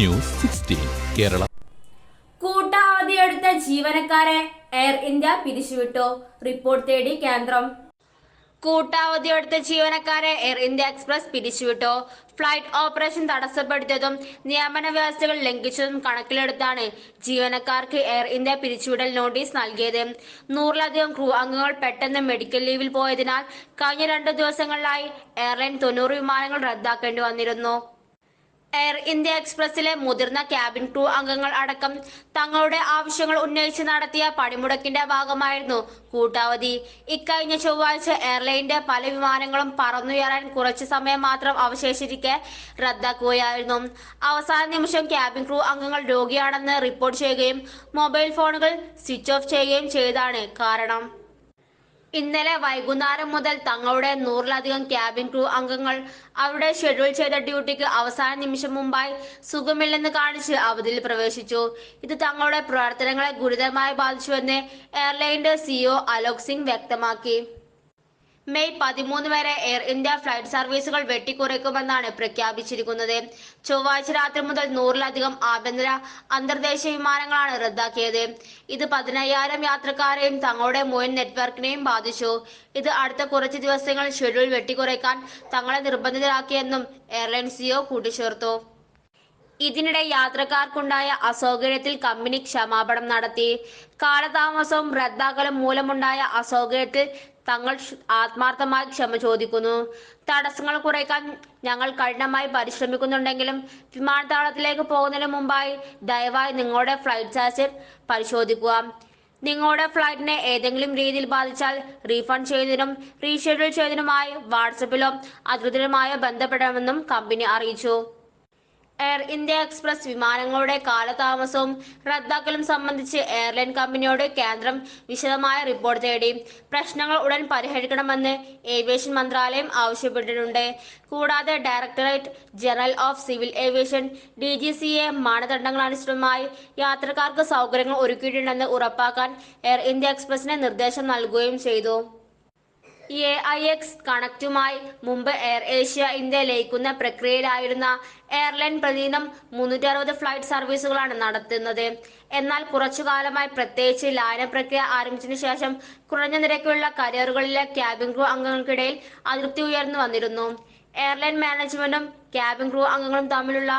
News sixteen Kerala. കൂട്ടാവധിയെടുത്ത ജീവനക്കാരെ Air India പിരിച്ചുവിട്ടു. Report തേടി കേന്ദ്രം. കൂട്ടാവധിയെടുത്ത ജീവനക്കാരെ എയർ ഇന്ത്യ എക്സ്പ്രസ് പിരിച്ചുവിട്ടു. ഫ്ലൈറ്റ് ഓപ്പറേഷൻ തടസ്സപ്പെടുത്തിയതും നിയമന വ്യവസ്ഥകൾ ലംഘിച്ചതും കണക്കിലെടുത്താണ് ജീവനക്കാർക്ക് എയർ ഇന്ത്യ പിരിച്ചുവിടൽ നോട്ടീസ് നൽകിയത്. നൂറിലധികം ക്രൂ അംഗങ്ങൾ പെട്ടെന്ന് മെഡിക്കൽ ലീവിൽ പോയതിനാൽ കഴിഞ്ഞ രണ്ടു ദിവസങ്ങളിലായി എയർലൈൻ തൊണ്ണൂറ് വിമാനങ്ങൾ റദ്ദാക്കേണ്ടി വന്നിരുന്നു. എയർ ഇന്ത്യ എക്സ്പ്രസിലെ മുതിർന്ന ക്യാബിൻ ക്രൂ അംഗങ്ങൾ അടക്കം തങ്ങളുടെ ആവശ്യങ്ങൾ ഉന്നയിച്ച് നടത്തിയ പണിമുടക്കിന്റെ ഭാഗമായിരുന്നു കൂട്ടാവധി. ഇക്കഴിഞ്ഞ ചൊവ്വാഴ്ച എയർലൈനിന്റെ പല വിമാനങ്ങളും പറന്നുയരാൻ കുറച്ചു സമയം മാത്രം അവശേഷിരിക്കെ റദ്ദാക്കുകയായിരുന്നു. അവസാന നിമിഷം ക്യാബിൻ ക്രൂ അംഗങ്ങൾ രോഗിയാണെന്ന് റിപ്പോർട്ട് ചെയ്യുകയും മൊബൈൽ ഫോണുകൾ സ്വിച്ച് ഓഫ് ചെയ്യുകയും ചെയ്താണ് കാരണം. ഇന്നലെ വൈകുന്നേരം മുതൽ തങ്ങളുടെ നൂറിലധികം ക്യാബിൻ ക്രൂ അംഗങ്ങൾ അവരുടെ ഷെഡ്യൂൾ ചെയ്ത ഡ്യൂട്ടിക്ക് അവസാന നിമിഷം മുമ്പായി സുഖമില്ലെന്ന് കാണിച്ച് അവധിയിൽ പ്രവേശിച്ചു. ഇത് തങ്ങളുടെ പ്രവർത്തനങ്ങളെ ഗുരുതരമായി ബാധിച്ചുവെന്ന് എയർലൈനിന്റെ സിഇഒ അലോക് സിംഗ് വ്യക്തമാക്കി. മെയ് പതിമൂന്ന് വരെ എയർ ഇന്ത്യ ഫ്ലൈറ്റ് സർവീസുകൾ വെട്ടിക്കുറയ്ക്കുമെന്നാണ് പ്രഖ്യാപിച്ചിരിക്കുന്നത്. ചൊവ്വാഴ്ച രാത്രി മുതൽ നൂറിലധികം ആഭ്യന്തര അന്തർദേശീയ വിമാനങ്ങളാണ് റദ്ദാക്കിയത്. ഇത് പതിനയ്യായിരം യാത്രക്കാരെയും തങ്ങളുടെ മുൻ നെറ്റ്വർക്കിനെയും ബാധിച്ചു. ഇത് അടുത്ത കുറച്ച് ദിവസങ്ങൾ ഷെഡ്യൂൾ വെട്ടിക്കുറയ്ക്കാൻ തങ്ങളെ നിർബന്ധിതരാക്കിയെന്നും എയർലൈൻസ് സിഒ കൂട്ടിച്ചേർത്തു. ഇതിനിടെ യാത്രക്കാർക്കുണ്ടായ അസൗകര്യത്തിൽ കമ്പനി ക്ഷമാപണം നടത്തി. കാലതാമസവും റദ്ദാക്കലും മൂലമുണ്ടായ അസൗകര്യത്തിൽ തങ്ങൾ ആത്മാർത്ഥമായി ക്ഷമ ചോദിക്കുന്നു. തടസ്സങ്ങൾ കുറയ്ക്കാൻ ഞങ്ങൾ കഠിനമായി പരിശ്രമിക്കുന്നുണ്ടെങ്കിലും വിമാനത്താവളത്തിലേക്ക് പോകുന്നതിന് മുമ്പായി ദയവായി നിങ്ങളുടെ ഫ്ലൈറ്റ് ചാർജ് പരിശോധിക്കുക. നിങ്ങളുടെ ഫ്ലൈറ്റിനെ ഏതെങ്കിലും രീതിയിൽ ബാധിച്ചാൽ റീഫണ്ട് ചെയ്യുന്നതിനും റീഷെഡ്യൂൾ ചെയ്യുന്നതിനുമായി വാട്സപ്പിലോ അധികൃതരുമായോ ബന്ധപ്പെടണമെന്നും കമ്പനി അറിയിച്ചു. എയർ ഇന്ത്യ എക്സ്പ്രസ് വിമാനങ്ങളുടെ കാലതാമസവും റദ്ദാക്കലും സംബന്ധിച്ച് എയർലൈൻ കമ്പനിയോട് കേന്ദ്രം വിശദമായ റിപ്പോർട്ട് തേടി. പ്രശ്നങ്ങൾ ഉടൻ പരിഹരിക്കണമെന്ന് ഏവിയേഷൻ മന്ത്രാലയം ആവശ്യപ്പെട്ടിട്ടുണ്ട്. കൂടാതെ directorate general of civil aviation D G C A മാനദണ്ഡങ്ങൾ അനുസൃതമായി യാത്രക്കാർക്ക് സൗകര്യങ്ങൾ ഒരുക്കിയിട്ടുണ്ടെന്ന് ഉറപ്പാക്കാൻ എയർ ഇന്ത്യ എക്സ്പ്രസിന് നിർദ്ദേശം നൽകുകയും ചെയ്തു. എ ഐ എക്സ് കണക്റ്റുമായി മുമ്പ് എയർ ഏഷ്യ ഇന്ത്യ ലയിക്കുന്ന പ്രക്രിയയിലായിരുന്ന എയർലൈൻ പ്രതിദിനം മുന്നൂറ്റി ഫ്ലൈറ്റ് സർവീസുകളാണ് നടത്തുന്നത്. എന്നാൽ കുറച്ചു കാലമായി പ്രത്യേകിച്ച് ലായന പ്രക്രിയ ആരംഭിച്ചതിനു ശേഷം കുറഞ്ഞ നിരക്കിലുള്ള കരിയറുകളിലെ ക്യാബിൻ ക്രൂ അംഗങ്ങൾക്കിടയിൽ അതൃപ്തി ഉയർന്നു വന്നിരുന്നു. എയർലൈൻ മാനേജ്മെന്റും ക്യാബിൻ ക്രൂ അംഗങ്ങളും തമ്മിലുള്ള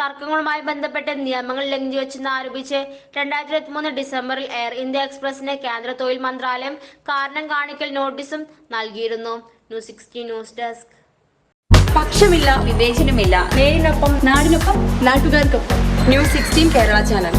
തർക്കങ്ങളുമായി ബന്ധപ്പെട്ട് നിയമങ്ങൾ ലംഘിച്ചുവെന്ന് ആരോപിച്ച് രണ്ടായിരത്തി ഇരുപത്തിമൂന്ന് ഡിസംബറിൽ എയർ ഇന്ത്യ എക്സ്പ്രസിന് കേന്ദ്ര തൊഴിൽ മന്ത്രാലയം കാരണം കാണിക്കൽ നോട്ടീസും നൽകിയിരുന്നു. News sixty news desk. പക്ഷമില്ല വിവേചനമില്ല. നേരിനൊപ്പം നാടിനൊപ്പം നാട്ടുകാർക്കൊപ്പം. News sixteen Kerala channel.